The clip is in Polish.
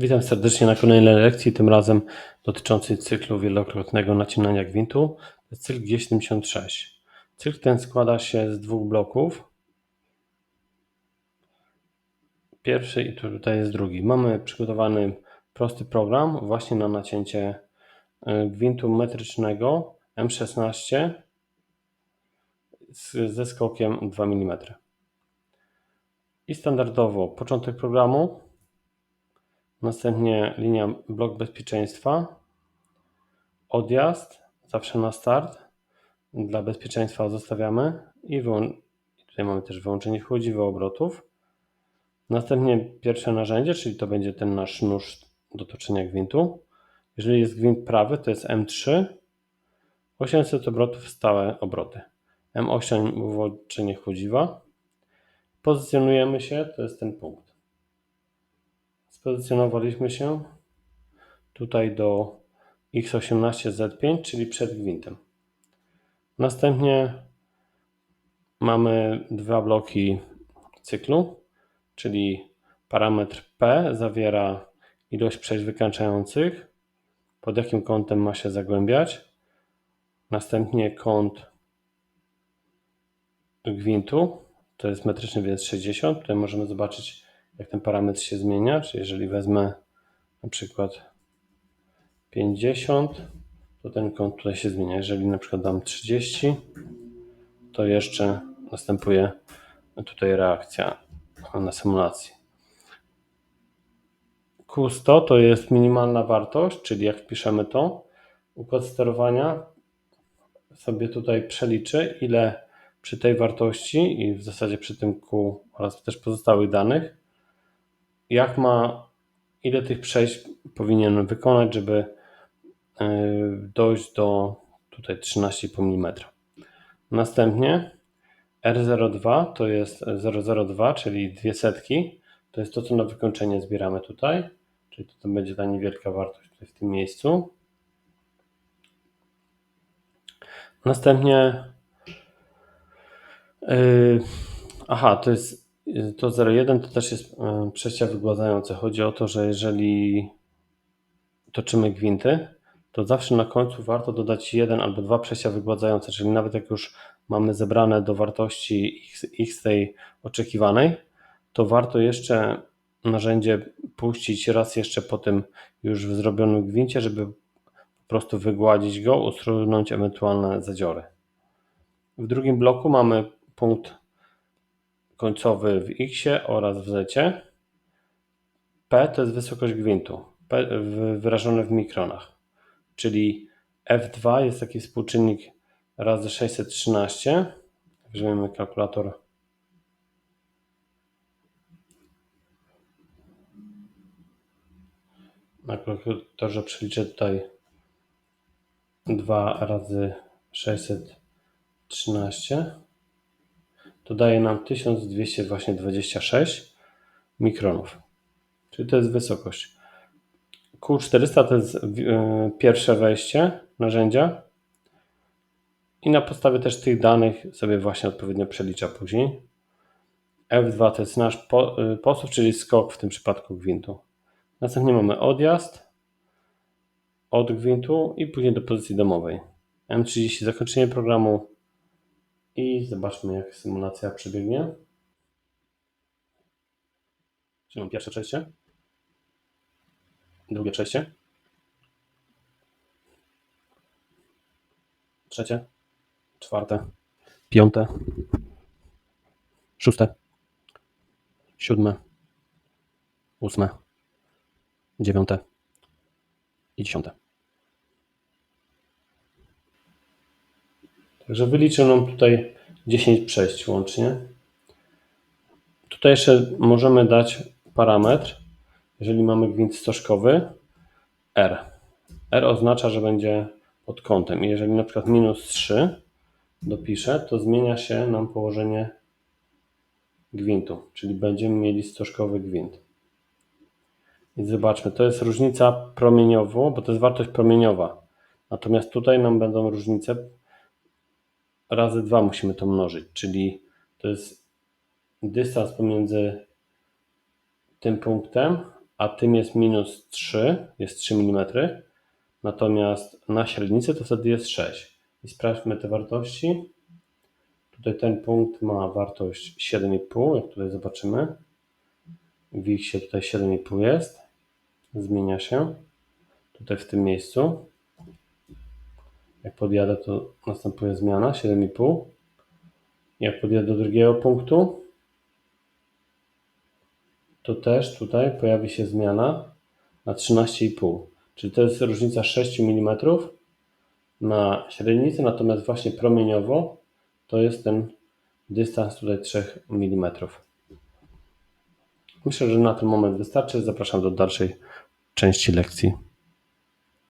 Witam serdecznie na kolejnej lekcji, tym razem dotyczącej cyklu wielokrotnego nacinania gwintu. To jest cykl G76. Cykl ten składa się z dwóch bloków. Pierwszy i tutaj jest drugi. Mamy przygotowany prosty program właśnie na nacięcie y, gwintu metrycznego M16 z- ze skokiem 2 mm. I standardowo początek programu, Następnie linia blok bezpieczeństwa, odjazd, zawsze na start. Dla bezpieczeństwa zostawiamy i tutaj mamy też wyłączenie chodziwo obrotów. Następnie pierwsze narzędzie, czyli to będzie ten nasz nóż do toczenia gwintu. Jeżeli jest gwint prawy, to jest M3, 800 obrotów stałe obroty. M8 wyłączenie chodziwa. Pozycjonujemy się, to jest ten punkt. Spozycjonowaliśmy się tutaj do X18Z5, czyli przed gwintem. Następnie mamy dwa bloki cyklu, czyli parametr P zawiera ilość przejść wykańczających, pod jakim kątem ma się zagłębiać. Następnie kąt gwintu, to jest metryczny, więc 60. Tutaj możemy zobaczyć, jak ten parametr się zmienia. Czyli jeżeli wezmę na przykład 50, to ten kąt tutaj się zmienia. Jeżeli na przykład dam 30, to jeszcze następuje tutaj reakcja na symulacji. Q100 to jest minimalna wartość, czyli jak wpiszemy to, układ sterowania sobie tutaj przeliczy, ile przy tej wartości i w zasadzie przy tym Q oraz też pozostałych danych, jak ma, ile tych przejść powinien wykonać, żeby yy, dojść do tutaj 13,5 mm. Następnie R02 to jest 002, czyli dwie setki. To jest to, co na wykończenie zbieramy tutaj. Czyli to, to będzie ta niewielka wartość tutaj w tym miejscu. Następnie yy, aha, to jest to 0,1 to też jest yy, przejścia wygładzające. Chodzi o to, że jeżeli toczymy gwinty, to zawsze na końcu warto dodać jeden albo dwa przejścia wygładzające, czyli nawet jak już mamy zebrane do wartości x tej oczekiwanej, to warto jeszcze narzędzie puścić raz jeszcze po tym już w zrobionym gwincie, żeby po prostu wygładzić go, usunąć ewentualne zadziory. W drugim bloku mamy punkt końcowy w x oraz w z. P to jest wysokość gwintu, P wyrażone w mikronach, czyli F2 jest taki współczynnik razy 613. Weźmiemy kalkulator. Na kalkulatorze przeliczę tutaj 2 razy 613. To daje nam 1226 mikronów. Czyli to jest wysokość. Q400 to jest yy, pierwsze wejście narzędzia. I na podstawie też tych danych sobie właśnie odpowiednio przelicza później. F2 to jest nasz y, posuw, czyli skok w tym przypadku gwintu. Następnie mamy odjazd od gwintu i później do pozycji domowej. M30 zakończenie programu i zobaczmy jak symulacja przebiegnie. Czyli pierwsze przejście, drugie przejście, trzecie, czwarte, piąte, szóste, siódme, ósme, dziewiąte. I dziesiąte. Także wyliczył nam tutaj 10 przejść łącznie. Tutaj jeszcze możemy dać parametr, jeżeli mamy gwint stożkowy, R. R oznacza, że będzie pod kątem. I jeżeli na przykład minus 3 dopiszę, to zmienia się nam położenie gwintu, czyli będziemy mieli stożkowy gwint. I zobaczmy, to jest różnica promieniowo, bo to jest wartość promieniowa. Natomiast tutaj nam będą różnice razy 2 musimy to mnożyć, czyli to jest dystans pomiędzy tym punktem a tym jest minus 3, jest 3 mm. Natomiast na średnicy to wtedy jest 6. I sprawdźmy te wartości. Tutaj ten punkt ma wartość 7,5, jak tutaj zobaczymy. W X tutaj 7,5 jest. Zmienia się. Tutaj w tym miejscu. Jak podjadę, to następuje zmiana 7,5. Jak podjadę do drugiego punktu, to też tutaj pojawi się zmiana na 13,5. Czyli to jest różnica 6 mm na średnicy, natomiast właśnie promieniowo to jest ten dystans tutaj 3 mm. Myślę, że na ten moment wystarczy. Zapraszam do dalszej części lekcji.